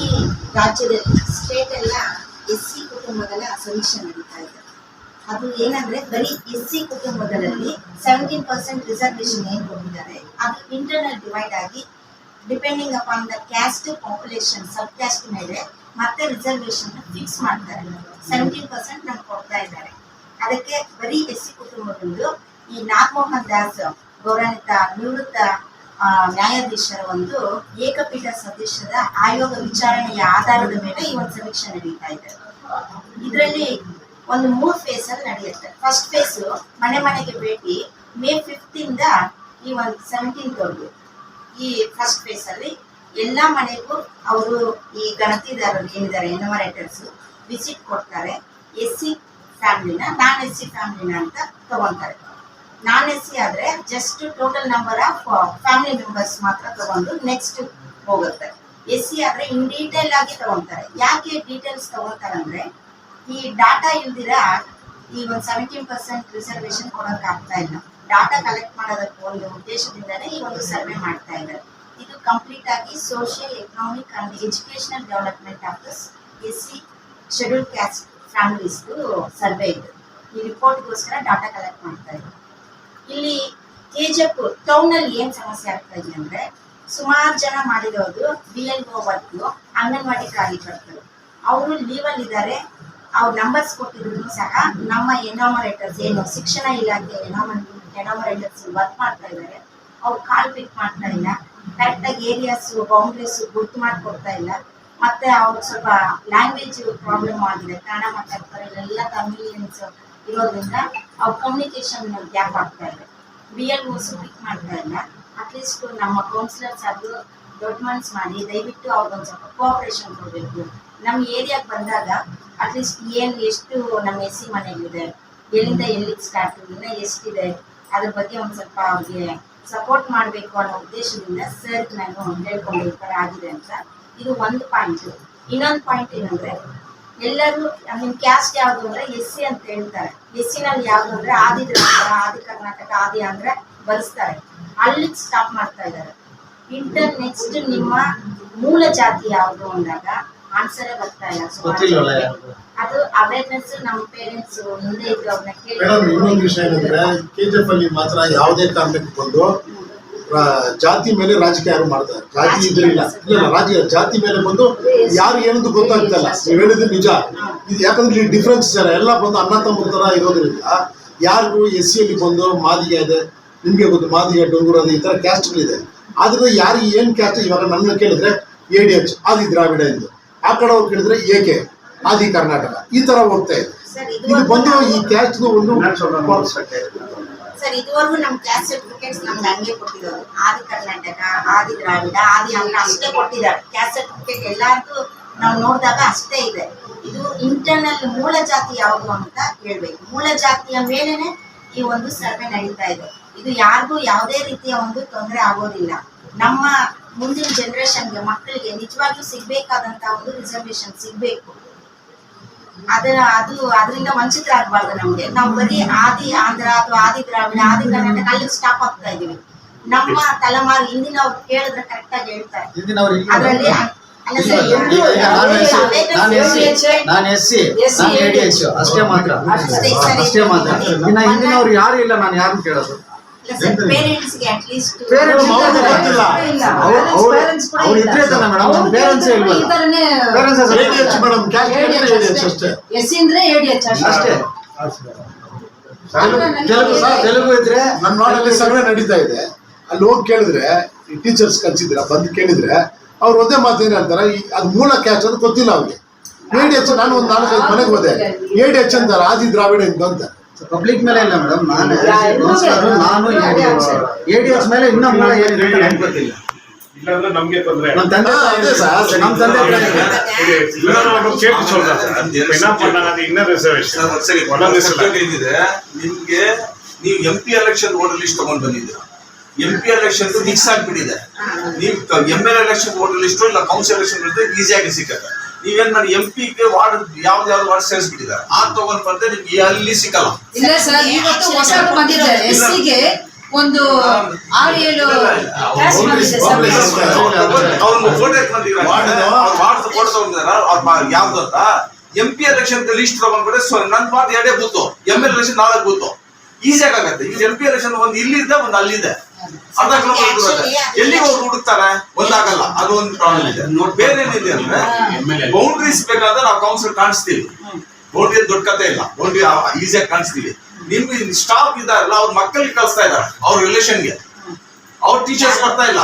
ಈ ರಾಜ್ಯದಲ್ಲಿ ಸ್ಟೇಟ್ ಎಲ್ಲ ಎಸ್ ಸಿ ಕುಟುಂಬಗಳ ಸಮೀಕ್ಷೆ ನಡೀತಾ ಇದೆ. ಅದು ಏನಂದ್ರೆ ಬರೀ ಎಸ್ ಸಿ ಕುಟುಂಬಗಳಲ್ಲಿ ಸೆವೆಂಟೀನ್ ಪರ್ಸೆಂಟ್ ರಿಸರ್ವೇಶನ್ ಏನು ಕೊಟ್ಟಿದ್ದಾರೆ? ಅದು ಇಂಟರ್ನಲ್ ಡಿವೈಡ್ ಆಗಿ depending upon the caste population sub caste ಮೇಲೆ ಮತ್ತೆ ರಿಸರ್ವೇಶನ್ ಫಿಕ್ಸ್ ಮಾಡ್ತಾರೆ. ಸೆವೆಂಟೀನ್ ಪರ್ಸೆಂಟ್ ನಮ್ಗೆ ಕೊಡ್ತಾ ಇದ್ದಾರೆ. ಅದಕ್ಕೆ ಬರೀ ಎಸ್ ಸಿ ಕುಟುಂಬಗಳು ಈ ನಾಗಮೋಹನ್ ದಾಸ್ ಗೌರವಿತ ನಿವೃತ್ತ ನ್ಯಾಯಾಧೀಶರ ಒಂದು ಏಕಪೀಠ ಸದಸ್ಯದ ಆಯೋಗ ವಿಚಾರಣೆಯ ಆಧಾರದ ಮೇಲೆ ಈ ಒಂದು ಸಮೀಕ್ಷೆ ನಡೀತಾ ಇದೆ. ಇದರಲ್ಲಿ ಒಂದು ಮೂರು ಫೇಸ್ ಅಲ್ಲಿ ನಡೆಯುತ್ತೆ. ಫಸ್ಟ್ ಫೇಸ್ ಮನೆ ಮನೆಗೆ ಭೇಟಿ ಮೇ ಫಿಫ್ತ್ ಇಂದ ಈ ಒಂದು ಸೆವೆಂಟೀನ್ ಅವ್ರಿಗೆ ಈ ಫಸ್ಟ್ ಫೇಸ್ ಅಲ್ಲಿ ಎಲ್ಲಾ ಮನೆಗೂ ಅವರು ಈ ಗಣತಿದಾರರು ಏನಿದ್ದಾರೆ ಎನ್ಮರೇಟರ್ಸ್ ವಿಸಿಟ್ ಕೊಡ್ತಾರೆ. ಎಸ್ ಸಿ ಫ್ಯಾಮಿಲಿನ ನಾನ್ ಎಸ್ ಸಿ ಫ್ಯಾಮಿಲಿನ ಅಂತ ತಗೊಂತಾರೆ. ನಾನ್ ಎಸ್ ಸಿ ಆದ್ರೆ just total number of family members ಮಾತ್ರ ತಗೊಂಡು ನೆಕ್ಸ್ಟ್ ಹೋಗುತ್ತೆ. ಎಸ್ ಸಿ ಆದ್ರೆ ಇನ್ ಡೀಟೇಲ್ ಆಗಿ ತಗೊಂತಾರೆ. ಯಾಕೆ ಡೀಟೇಲ್ಸ್ ತಗೊಂತಾರೆ ಅಂದ್ರೆ ಈ ಡಾಟಾ ಇಲ್ದಿರ ಈ ಒಂದು ಸೆವೆಂಟೀನ್ ಪರ್ಸೆಂಟ್ ರಿಸರ್ವೇಶನ್ ಕೊಡೋಕೆ ಆಗ್ತಾ ಇಲ್ಲ. ಡಾಟಾ ಕಲೆಕ್ಟ್ ಮಾಡೋದಕ್ಕೆ ಒಂದು ಉದ್ದೇಶದಿಂದನೇ ಈ ಒಂದು ಸರ್ವೆ ಮಾಡ್ತಾ ಇದ್ದಾರೆ. ಇದು ಕಂಪ್ಲೀಟ್ ಆಗಿ social economic and educational development of this S C schedule caste ಫ್ಯಾಮಿಲೀಸ್ದು survey ಇದು. ಈ ರಿಪೋರ್ಟ್ಗೋಸ್ಕರ ಡಾಟಾ ಕಲೆಕ್ಟ್ ಮಾಡ್ತಾ ಇದ್ದಾರೆ. ಇಲ್ಲಿ ಕೆಜೆಪ್ ಟೌನ್ ಅಲ್ಲಿ ಏನ್ ಸಮಸ್ಯೆ ಆಗ್ತಾ ಇದೆ ಅಂದ್ರೆ ಸುಮಾರು ಜನ ಮಾಡಿರೋದು B L O work anganwadi ಕಾರ್ಯಕರ್ತರು. ಅವರು ಲೀವ್ ಅಲ್ಲಿ ಇದ್ದಾರೆ ಅವ್ರ ನಂಬರ್ಸ್ ಕೊಟ್ಟಿದ್ರು ಸಹ ನಮ್ಮ ಎನಾಮರೇಟರ್ಸ್ ಏನು, ಶಿಕ್ಷಣ ಇಲಾಖೆ ಎನಾಮರೇಟರ್ಸ್ ವರ್ಕ್ ಮಾಡ್ತಾ ಇದ್ದಾರೆ ಅವ್ರು ಕಾಲ್ ಪಿಕ್ ಮಾಡ್ತಾ ಇಲ್ಲ. ಕರೆಕ್ಟ್ ಆಗಿ ಏರಿಯಾಸ್ ಬೌಂಡ್ರೀಸ್ ಗುರ್ತು ಮಾಡ್ಕೊಡ್ತಾ ಇಲ್ಲ. ಮತ್ತೆ ಅವ್ರಿಗೆ ಸ್ವಲ್ಪ ಲ್ಯಾಂಗ್ವೇಜ್ ಪ್ರಾಬ್ಲಮ್ ಆಗಿದೆ. ಕನ್ನಡ ಮಾತಾಡ್ತಾರೆ. ಎಲ್ಲ ತಮಿಳಿಯನ್ಸ್ ಇರೋದ್ರಿಂದ ಅವ್ರ ಕಮ್ಯುನಿಕೇಶನ್ ಗ್ಯಾಪ್ ಆಗ್ತಾ ಇದೆ. ಬಿ ಎಲ್ ಓಸು ಪಿಕ್ ಮಾಡ್ತಾ ಇಲ್ಲ ಅಟ್ಲೀಸ್ಟ್ ನಮ್ಮ ಕೌನ್ಸಿಲರ್ಸ್ ಅದು ದೊಡ್ಡ ಮನ್ಸ್ ಮಾಡಿ, ದಯವಿಟ್ಟು ಅವ್ರಿಗೊಂದು ಸ್ವಲ್ಪ ಕೋಆಪರೇಷನ್ ಕೊಡಬೇಕು. ನಮ್ಮ ಏರಿಯಾಗೆ ಬಂದಾಗ ಅಟ್ಲೀಸ್ಟ್ ಏನು ಎಷ್ಟು ನಮ್ಮ ಎಸ್ ಸಿ ಮನೆಗಳಿದೆ ಎಲ್ಲಿಂದ ಎಲ್ಲಿಗೆ ಸ್ಟಾರ್ಟ್ ಇನ್ನ ಎಷ್ಟಿದೆ, ಅದ್ರ ಬಗ್ಗೆ ಒಂದು ಸ್ವಲ್ಪ ಅವ್ರಿಗೆ ಸಪೋರ್ಟ್ ಮಾಡಬೇಕು ಅನ್ನೋ ಉದ್ದೇಶದಿಂದ ಸರ್ ನಾನು ಹೇಳ್ಕೊಂಡು ಆಗಿದೆ ಅಂತ. ಇದು ಒಂದು ಪಾಯಿಂಟ್ ಇನ್ನೊಂದು ಪಾಯಿಂಟ್ ಏನಂದ್ರೆ ಎಲ್ಲರೂ ಐ ಮೀನ್ ಕ್ಯಾಸ್ಟ್ ಯಾವ್ದು ಅಂದ್ರೆ ಎಸ್ ಸಿ ಅಂತ ಹೇಳ್ತಾರೆ. ಎಸ್ ಸಿ ನಲ್ಲಿ ಯಾವ್ದು ಅಂದ್ರೆ ಆದಿ ದ್ರಾವಿಡ ಆದಿ ಕರ್ನಾಟಕ ಆದಿ ಅಂದ್ರೆ ಬಳಸ್ತಾರೆ ಅಲ್ಲಿ ಸ್ಟಾಪ್ ಮಾಡ್ತಾ ಇದ್ದಾರೆ. ಇಂಟರ್ ನೆಕ್ಸ್ಟ್ ನಿಮ್ಮ ಮೂಲ ಜಾತಿ ಯಾವ್ದು ಅಂದಾಗ ಆನ್ಸರೇ ಬರ್ತಾ ಇಲ್ಲ. ಅದು ಅವೇರ್ನೆಸ್ ನಮ್ಮ ಪೇರೆಂಟ್ಸ್ ಮುಂದೆ ಇದ್ದು ಅವ್ರನ್ನ ಕೇಳಿ. ಇನ್ನೊಂದು ವಿಷಯ ಏನಂದ್ರೆ ಕೆಜಿಎಫ್ ಅಲ್ಲಿ ಮಾತ್ರ ಯಾವುದೇ ಕಾರಣಕ್ಕೆ ಬಂದು ಜಾತಿ ಮೇಲೆ ರಾಜಕೀಯ ಯಾರು ಮಾಡ್ತಾರೆ? ಜಾತಿ ಇದ್ರಿಲ್ಲ ಇಲ್ಲ. ರಾಜ ಜಾತಿ ಮೇಲೆ ಬಂದು ಯಾರು ಏನಂತ ಗೊತ್ತಾಗ್ತಲ್ಲ? ನೀವು ಹೇಳಿದ್ರೆ ನಿಜ. ಇದು ಯಾಕಂದ್ರೆ ಇಲ್ಲಿ ಡಿಫ್ರೆನ್ಸ್ ಸರ್ ಎಲ್ಲ ಬಂದು ಅಣ್ಣ ತಮ್ಮ ತರ ಇರೋದ್ರಿಂದ ಯಾರಿಗೂ ಎಸ್ ಸಿ ಅಲ್ಲಿ ಬಂದು ಮಾದಿಗೆ ಇದೆ ನಿಮ್ಗೆ ಗೊತ್ತು ಮಾದಿಗೆ ಡೊಂಗೂರು ಅದು ಈ ತರ ಕ್ಯಾಸ್ಟ್ಗಳಿದೆ ಆದ್ರೆ ಯಾರಿಗೆ ಏನ್ ಕ್ಯಾಸ್ಟ್ ಇವಾಗ ನನ್ನ ಕೇಳಿದ್ರೆ ಎ ಡಿ ಎಚ್ ಆದಿ ದ್ರಾವಿಡ ಎಂದು. ಆ ಕಡೆ ಅವ್ರು ಕೇಳಿದ್ರೆ ಏಕೆ ಆದಿ ಕರ್ನಾಟಕ. ಈ ತರ ಹೋಗ್ತಾ ಇದೆ. ಇದು ಬಂದು ಈ ಕ್ಯಾಸ್ಟ್ ಒಂದು ಸರ್, ಇದುವರೆಗೂ ನಮ್ ಕ್ಯಾಸ್ಟ್ ಸರ್ಟಿಫಿಕೇಟ್ಸ್ ನಮ್ಗೆ ಹಂಗೆ ಕೊಟ್ಟಿರೋದು ಆದಿ ಕರ್ನಾಟಕ, ಆದಿ ದ್ರಾವಿಡ, ಆದಿ ಅಂತ ಅಷ್ಟೇ ಕೊಟ್ಟಿದ್ದಾರೆ. ಕ್ಯಾಸ್ಟ್ ಸರ್ಟಿಫಿಕೇಟ್ ಎಲ್ಲಾರ್ದು ನಾವು ನೋಡಿದಾಗ ಅಷ್ಟೇ ಇದೆ. ಇದು ಇಂಟರ್ನಲ್ ಮೂಲ ಜಾತಿ ಯಾವುದು ಅಂತ ಹೇಳ್ಬೇಕು. ಮೂಲ ಜಾತಿಯ ಮೇಲೆನೆ ಈ ಒಂದು ಸರ್ವೆ ನಡೀತಾ ಇದೆ. ಇದು ಯಾರಿಗೂ ಯಾವುದೇ ರೀತಿಯ ಒಂದು ತೊಂದರೆ ಆಗೋದಿಲ್ಲ. ನಮ್ಮ ಮುಂದಿನ ಜನರೇಷನ್ಗೆ ಮಕ್ಕಳಿಗೆ ನಿಜವಾಗ್ಲೂ ಸಿಗ್ಬೇಕಾದಂತ ಒಂದು ರಿಸರ್ವೇಶನ್ ಸಿಗ್ಬೇಕು. ಅದರ ಅದು ಅದರಿಂದ ವಂಚಿತರಾಗಬಾರ್ದು ನಮ್ಗೆ. ನಾವು ಬರೀ ಆದಿ ಆಂಧ್ರ ಅಥವಾ ಆದಿ ದ್ರಾವಿಡ ಆದಿ ಕರ್ನಾಟಕ ಅಲ್ಲಿ ಸ್ಟಾಪ್ ಆಗ್ತಾ ಇದೀವಿ. ನಮ್ಮ ತಲೆಮಾರು ಹಿಂದಿನ ಅವ್ರು ಕೇಳಿದ್ರೆ ಕರೆಕ್ಟ್ ಆಗಿ ಹೇಳ್ತಾರೆ. ಹಿಂದಿನವ್ರು ಅದರಲ್ಲಿ ಅಲ್ಲ ಸರ್ ಈಗ ನಾನು S C A D H ಅಷ್ಟೇ ಮಾತ್ರ. ಅಷ್ಟೇ, ಮಾತ್ರ. ಇನ್ನ ಹಿಂದಿನವ್ರು ಯಾರು ಇಲ್ಲ ನಾನು ಯಾರು ಕೇಳೋದು? ಪೇರೆಂಟ್ಸ್ಗೆ at least A D H ಅಷ್ಟೇ. ತೆಲುಗು ತೆಲುಗು ಇದ್ರೆ ನನ್ನ ನಾಡಲ್ಲಿ ಸರ್ವೆ ನಡೀತಾ ಇದೆ. ಅಲ್ಲಿ ಹೋಗಿ ಕೇಳಿದ್ರೆ ಈ ಟೀಚರ್ಸ್ ಕಲ್ಸಿದ್ರ ಬಂದು ಕೇಳಿದ್ರೆ ಅವ್ರು ಒಂದೇ ಮಾತು ಏನ್ ಹೇಳ್ತಾರೆ ಅದು ಮೂಲ ಕ್ಯಾಚ್ ಅದು ಗೊತ್ತಿಲ್ಲ ಅವ್ರಿಗೆ. ಎ ಡಿ ಎಚ್ ನಾನು ಒಂದ್ ನಾಲ್ಕೈದು ಮನೆಗೆ ಹೋದೆ. ಎ ಡಿ ಎಚ್ ಅಂತಾರೆ ಆದಿ ದ್ರಾವಿಡ ಅಂತ ಅಂತ. ಪಬ್ಲಿಕ್ ಮೇಲೆ ಇಲ್ಲ ಮೇಡಮ್ ನಾನು ನಾನು ಎ ಡಿ ಎಸ್ ಮೇಲೆ ಇನ್ನೂ ಮೂಲ ಏನು ಹೇಳ್ತಾರೆ ಅನ್ಕೋತಿಲ್ಲ ಇಲ್ಲಾಂದ್ರೆ ನಮ್ಗೆ ತೊಂದ್ರೆ ನಮ್ಮ ತಂದೆ ನಮ್ಮ ತಂದೆ ನಿಮ್ಗೆ ನೀವು M P election voter list ತಗೊಂಡ್ ಬಂದಿದ್ದೀರಾ? ಎಂ ಪಿ ಎಲೆಕ್ಷನ್ ಮಿಕ್ಸ್ ಆಗ್ಬಿಟ್ಟಿದೆ. ನೀವು M L election voter list ಇಲ್ಲ ಕೌನ್ಸಿಲ್ ಎಲೆಕ್ಷನ್ ಈಸಿಯಾಗಿ ಸಿಕ್ಕತ್ತೆ. ನೀವೇನ್ ನಾನು ಎಂ ಪಿಗೆ ವಾರ್ಡ್ ಯಾವ್ದು ಯಾವ್ದು ವಾರ್ಡ್ ಸೇರಿಸ್ಬಿಟ್ಟಿದ್ದಾರೆ. ಆ ತಗೊಂಡ್ ಬಂದ್ರೆ ನಿಮ್ಗೆ ಅಲ್ಲಿ ಸಿಕ್ಕಲ್ಲ. ಇಲ್ಲ ಸರ್ ಇವತ್ತು ಹೊಸ ಬಂದಿದ್ದಾರೆ ಎಸ್ ಸಿಗೆ ಒಂದು ಆರು ಏಳು. ಅವ್ರನ್ನ ಫೋಟೋ ಎತ್ಕೊಂಡಿದ್ದಾರೆ? ವಾರ್ಡ್ ಫೋಟೋ ತಗೊಂಡಿದಾರ ಅವ್ರ ಯಾವ್ದು ಅಂತ ಎಂ ಪಿ ಎಲೆಕ್ಷನ್ ಲಿಸ್ಟ್ ತಗೊಂಡ್ಬಿಟ್ರೆ ಸೊ ನನ್ ಪಾರ್ಟ್ ಎರಡೇ ಬೂತು. ಎಂ ಎಲ್ ಎಲೆಕ್ಷನ್ ನಾಲ್ಕು ಬೂತು. ಈಸಿಯಾಗಿ ಆಗತ್ತೆ ಈಗ ಎಂ ಪಿ ಎಲೆಕ್ಷನ್ ಒಂದ್ ಇಲ್ಲಿದೆ ಒಂದ್ ಅಲ್ಲಿದೆ. ಅರ್ಧ ಕಿಲೋಮೀಟರ್ ದೂರ ಇದೆ. ಎಲ್ಲಿಗೆ ಹೋಗಿ ಹುಡುಕ್ತಾರೆ? ಒಂದಾಗಲ್ಲ ಅದು ಒಂದು ಪ್ರಾಬ್ಲಮ್ ಇದೆ. ನೋಡಿ ಬೇರೆ ಏನಿದೆ ಅಂದ್ರೆ ಬೌಂಡ್ರೀಸ್ ಬೇಕಾದ್ರೆ ನಾವು ಕೌನ್ಸಿಲ್ ಕಾಣಿಸ್ತೀವಿ. ಬೌಂಡ್ರಿ ದೊಡ್ಡ ಕತೆ ಇಲ್ಲ. ಬೌಂಡ್ರಿ ಈಸಿಯಾಗಿ ಕಾಣಿಸ್ತೀವಿ. ನಿಮ್ಗೆ ಸ್ಟಾಫ್ ಇದಾರಲ್ಲ ಅವ್ರ ಮಕ್ಕಳಿಗೆ ಕಳಿಸ್ತಾ ಇದಾರೆ ಅವ್ರ ರಿಲೇಷನ್ಗೆ ಅವ್ರ ಟೀಚರ್ಸ್ ಬರ್ತಾ ಇಲ್ಲ.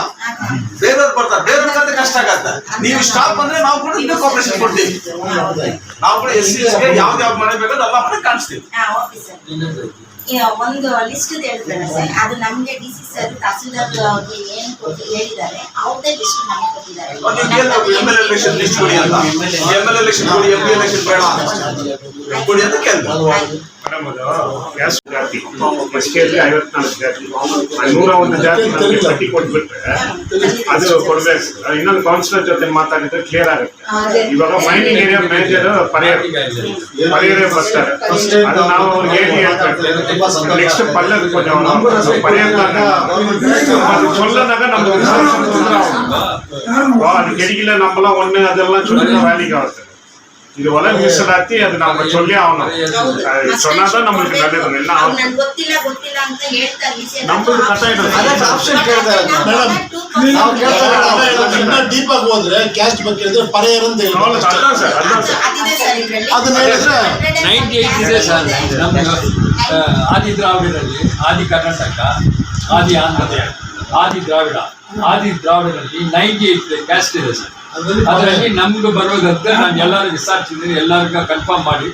ಬೇರೆಯವ್ರು ಬರ್ತಾರೆ. ಬೇರೆಯವ್ರ ಕತೆ ಕಷ್ಟ ಆಗತ್ತೆ. ನೀವು ಸ್ಟಾಫ್ ಬಂದ್ರೆ ನಾವು ಕೂಡ ಇನ್ನೂ ಕಾಪರೇಷನ್ ಕೊಡ್ತೀವಿ. ನಾವು ಕೂಡ ಎಸ್ ಸಿ ಯಾವ್ದು ಯಾವ್ದು ಮನೆ ಬೇಕಾದ್ರೆ ಎಲ್ಲ ಮನೆ ಕಾಣಿಸ್ತೀವಿ. Okay sir. ಈಗ ಒಂದು ಲಿಸ್ಟ್ ಹೇಳ್ತಾರೆ ಸರ್. ಅದು ನಮ್ಗೆ ಡಿಸಿ ಸರ್ ತಹಸೀಲ್ದಾರ್ ಅವ್ರಿಗೆ ಏನು ಕೊಟ್ಟು ಹೇಳಿದ್ದಾರೆ ಅವ್ರದೇ ಲಿಸ್ಟ್ ನಮಗೆ ಕೊಟ್ಟಿದ್ದಾರೆ ಎಂ ಎಲ್ ಎಲೆಕ್ಷನ್ ಲಿಸ್ಟ್ ಕೊಡಿ ಅಂತ ಕೊಡಿ ಕೊಡಿ ಅಂತ ಕೇಳ್ತಾರೆ ಮೇಡಮ್ ಅದು ಗ್ಯಾಸ್ ಜಾತಿ ಮಸ್ಕಿಯಲ್ಲಿ ಐವತ್ನಾಲ್ಕು ಜಾತಿ ಆ ನೂರ ಒಂದು ಜಾತಿ ನಮಗೆ ಪಟ್ಟಿ ಕೊಟ್ಬಿಟ್ರೆ ಅದು ಕೊಡ್ಬೇಕು ಅದು ಇನ್ನೊಂದು ಕೌನ್ಸಿಲರ್ ಜೊತೆ ಮಾತಾಡಿದ್ರೆ ಕ್ಲಿಯರ್ ಆಗುತ್ತೆ ಇವಾಗ ಮೈನಿಂಗ್ ಏರಿಯಾ ಮೇಜರ್ ಪರಿಹಾರ ಪರಿಹಾರ ಬರ್ತಾರೆ ಅದು ನಾವು ಅವ್ರಿಗೆ ಹೇಳಿ ಹೇಳ್ತಾರೆ ನೆಕ್ಸ್ಟ್ ಪಲ್ಲದ ಪರಿಹಾರದಾಗ அது சொல்லனாக்க நம்ம விசாரிச்சு வந்துடும் அது கெடிக்கல நம்மளாம் ஒண்ணு அதெல்லாம் சொல்லி வேலைக்கு ஆகுது இது ಒಳ್ಳೆ ಮೀಸಲಾತಿ ಅದು ನಮ್ಮ ಚೊಲ್ಲಿ ಅವನು ಸೊನ್ನಾದ ನಮಗೆ ನಡೆಯೋದು ಇಲ್ಲ ಗೊತ್ತಿಲ್ಲ ಗೊತ್ತಿಲ್ಲ ಅಂತ ಹೇಳ್ತಾರೆ ನಮ್ಮದು ಕಥ ಇದೆ ಅದಕ್ಕೆ ಆಪ್ಷನ್ ಕೇಳ್ತಾರೆ ಮೇಡಮ್ ನಾವು ಕೇಳ್ತಾರೆ ಇನ್ನ ಡೀಪ್ ಆಗಿ ಹೋದ್ರೆ ಕ್ಯಾಸ್ಟ್ ಬಗ್ಗೆ ಹೇಳಿದ್ರೆ ಪರಿಹಾರ ಅಂತ ಹೇಳಿ ಅಲ್ಲ ಸರ್ ಅಲ್ಲ ಸರ್ ಅದನ್ನ ಹೇಳಿದ್ರೆ 98 ಇದೆ ಸರ್ ನಮ್ಮದು ಆದಿ ದ್ರಾವಿಡಲ್ಲಿ ಆದಿ ಕರ್ನಾಟಕ ಆದಿ ಆಂಧ್ರ ಆದಿ ದ್ರಾವಿಡ ಆದಿ ದ್ರಾವಿಡಲ್ಲಿ ನೈಂಟಿ ಏಟ್ ಕ್ಯಾಸ್ಟ್ ಇದೆ ಸರ್ ಅದ್ರಲ್ಲಿ ಅದರಲ್ಲಿ ನಮ್ಗೆ ಬರೋದಂತ ನಾನು ಎಲ್ಲರೂ ವಿಚಾರಿಸಿದ್ದೀನಿ ಎಲ್ಲರಿಗೂ ಕನ್ಫರ್ಮ್ ಮಾಡಿ.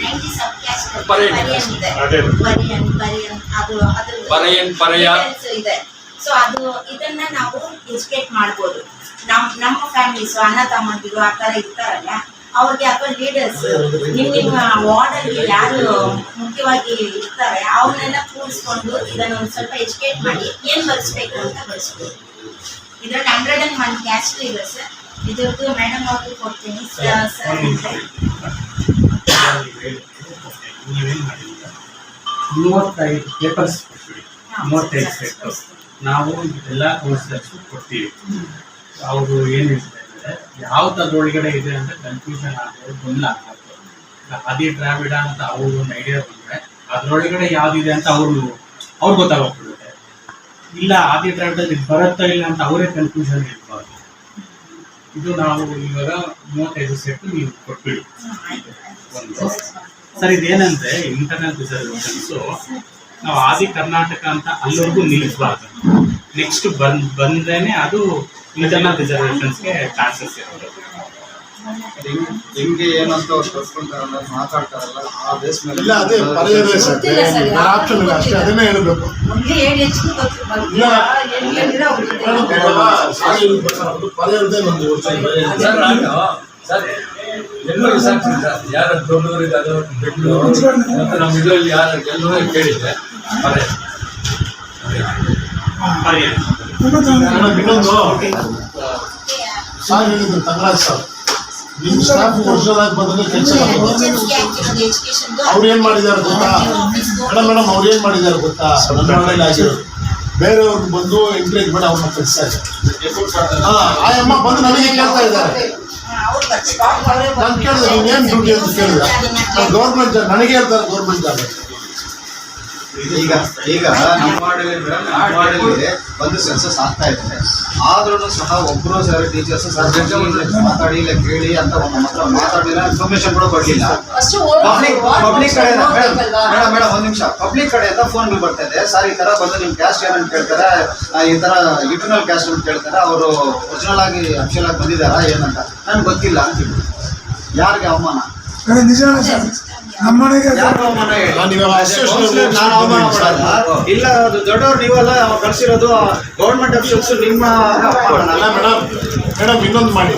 Ninety sub caste Paraiyan. Paraya. So ಅದು. ಇದನ್ನ ನಾವು ಎಜುಕೇಟ್ ಮಾಡ್ಬೋದು. ನಮ್ ನಮ್ಮ ಫ್ಯಾಮಿಲೀಸ್ ಅಣ್ಣ ತಮ್ಮಂದಿರು ಆ ತರ ಇರ್ತಾರಲ್ಲ ಅವ್ರಿಗೆ ಅಥವಾ ಲೀಡರ್ಸ್ ನಿಮ್ ನಿಮ್ಮ ವಾರ್ಡಲ್ಲಿ ಯಾರು ಮುಖ್ಯವಾಗಿ ಇರ್ತಾರೆ ಅವ್ರನ್ನೆಲ್ಲ ಕೂರಿಸ್ಕೊಂಡು ಇದನ್ನ ಒಂದ್ ಸ್ವಲ್ಪ ಎಜುಕೇಟ್ ಮಾಡಿ ಏನ್ ಬಳಸ್ಬೇಕು ಅಂತ ಬಳಸ್ಬೋದು ಇದ್ರಲ್ಲಿ ಹಂಡ್ರೆಡ್ ಅಂಡ್ ಒನ್ ಕ್ಯಾಸ್ಟ್ ಇದೆ ಸರ್ ಇದ್ರದ್ದು ಮೇಡಮ್ ಅವ್ರಿಗೆ ಕೊಡ್ತೀನಿ ಸರ್ ಮೂವತ್ತೈದು ಪೇಪರ್ಸ್ ಮೂವತ್ತೈದು ಪೇಪರ್ಸ್ ನಾವು ಎಲ್ಲ ಕೌನ್ಸಿಲರ್ಸ್ ಕೊಡ್ತೀವಿ. ಅವರು ಏನು ಹೇಳ್ತಾರೆ ಅಂದರೆ ಯಾವ್ದರೊಳಗಡೆ ಇದೆ ಅಂತ ಕನ್ಫ್ಯೂಷನ್ ಆಗೋದು ಗೊಂದಲ ಆದಿ ದ್ರಾವಿಡ ಅಂತ ಅವರು ಒಂದು ಐಡಿಯಾ ಬಂದ್ರೆ, ಅದರೊಳಗಡೆ ಯಾವ್ದಿದೆ ಅಂತ ಅವರು ಅವ್ರು ಗೊತ್ತಾಗೋಗ್ಬಿಡುತ್ತೆ ಇಲ್ಲ, ಆದಿ ದ್ರಾವಿಡದಲ್ಲಿ ಬರುತ್ತಾ ಇಲ್ಲ ಅಂತ ಅವರೇ ಕನ್ಫ್ಯೂಷನ್ ಇರ್ಬಾರ್ದು ಇದು ನಾವು ಇವಾಗ ಮೂವತ್ತೈದು ಸೆಟ್ ನೀವು ಕೊಟ್ಬಿಡಿ. ಒಂದು. ಸರ್, ಇದೇನಂದ್ರೆ ಇಂಟರ್ನಲ್ ರಿಸರ್ವೇಷನ್ಸು ನಾವು ಆದಿ ಕರ್ನಾಟಕ ಅಂತ ಅಲ್ಲಿವರೆಗೂ ನಿಲ್ಲಿಸಬಾರ್ದು ನೆಕ್ಸ್ಟ್ ಬಂದ್ ಬಂದ್ರೇನೆ ಅದು ಇಂಟರ್ನಲ್ ರಿಸರ್ವೇಷನ್ಸ್ಗೆ ಚಾನ್ಸಸ್ ಇರೋದು. ಹೆಂಗೆ ಏನಂತ ಅವ್ರು ಕಲ್ತ್ಕೊಂತಾರಲ್ಲ ಮಾತಾಡ್ತಾರಲ್ಲ ಆ ಬೇಸ್ ಮೇಲೆ ಇಲ್ಲ ಅದೇ ಸರ್ ಆಪ್ಷನ್ ಇಲ್ಲ ಅಷ್ಟೇ ಅದನ್ನೇ ಹೇಳ್ಬೇಕು. ಅದು ಒಂದು. ಸರ್ ಸರ್ ಎಲ್ಲರೂ ವಿಚಾರಿಸಿದೆ ಸರ್ ಯಾರು ದೊಡ್ಡವರು ಇದ್ದಾರೆ ಬೆಂಗಳೂರು. ಮತ್ತು ನಮ್ಮ ಇದರಲ್ಲಿ ಯಾರು ಎಲ್ಲರೂ ಕೇಳಿದ್ದೆ ಮೇಡಮ್, ಇನ್ನೊಂದು ತಂಗರಾಜ್ ಸರ್ ನಿಮ್ಮ ಸ್ಟಾಫ್ ಅವ್ರು ಏನ್ ಮಾಡಿದಾರೆ ಗೊತ್ತಾ ಮೇಡಮ್ ಮೇಡಮ್ ಅವ್ರು ಏನು ಮಾಡಿದಾರೆ ಗೊತ್ತಾ ಬೇರೆಯವ್ರಿಗೆ ಬಂದು ಎಂಕರೇಜ್ ಮಾಡಿ ಅವ್ರನ್ನ ಕಳಿಸ್ತಾ ಇದ್ದಾರೆ ಹಾ ಆ ಅಮ್ಮ ಬಂದು ನನಗೆ ಕೇಳ್ತಾ ಇದ್ದಾರೆ ನಾನು ಕೇಳಿದೆ ನೀನ್ ಏನು ಡ್ಯೂಟಿ ಅಂತ ಕೇಳಿದೆ ಗೌರ್ಮೆಂಟ್ ನನಗೆ ಹೇಳ್ತಾರೆ ಗೌರ್ಮೆಂಟ್ ಜಾಬ್ ಈಗ ಈಗ ನಮ್ಮ ಮೇಡಮ್ ಒಂದು ಸೆನ್ಸಸ್ ಆಗ್ತಾ ಇದೆ. ಆದ್ರೂ ಸಹ ಒಬ್ಬರು ಸರ್ ಟೀಚರ್ಸ್ ಸರ್ ಮಾತಾಡಿ ಇಲ್ಲ ಕೇಳಿ ಅಂತ ನಮ್ಮ ಹತ್ರ ಮಾತಾಡಿಲ್ಲ ಇನ್ಫಾರ್ಮೇಶನ್ ಕೂಡ ಕೊಡ್ಲಿಲ್ಲ. ಫಸ್ಟ್ ಪಬ್ಲಿಕ್ ಪಬ್ಲಿಕ್ ಕಡೆಯಿಂದ ಮೇಡಮ್ ನೋಡ್ಬೇಕಲ್ವಾ? ಮೇಡಮ್ ಒಂದ್ ನಿಮಿಷ. ಪಬ್ಲಿಕ್ ಕಡೆಯಿಂದ ಫೋನ್ ಬರ್ತಾ ಇದೆ. ಸರ್ ಈ ತರ ಬಂದು ನಿಮ್ ಕ್ಯಾಸ್ಟ್ ಏನಂತ ಕೇಳ್ತಾರೆ. ಆ, ಈ ತರ ಇಂಟರ್ನಲ್ ಕ್ಯಾಸ್ಟ್ ಅಂತ ಕೇಳ್ತಾರೆ. ಅವರು ಒರಿಜಿನಲ್ ಆಗಿ ಅಫಿಷಿಯಲ್ ಆಗಿ ಬಂದಿದ್ದಾರಾ ಏನಂತ? ನನ್ಗೆ ಗೊತ್ತಿಲ್ಲ ಅಂತ ಯಾರಿಗೆ ಅವಮಾನ? ಯಾರಿಗೆ ಮಾಡಲ್ಲ. ಇಲ್ಲ ಅದು ದೊಡ್ಡವ್ರು ನೀವಲ್ಲ ಕಳ್ಸಿರೋದು ಗೌರ್ಮೆಂಟ್ ಅಫಿಷಿಯಲ್ಸ್ ನಿಮ್ಮ ಅಲ್ಲ ಮೇಡಮ್ ಮೇಡಮ್ ಇನ್ನೊಂದು ಮಾಡಿ.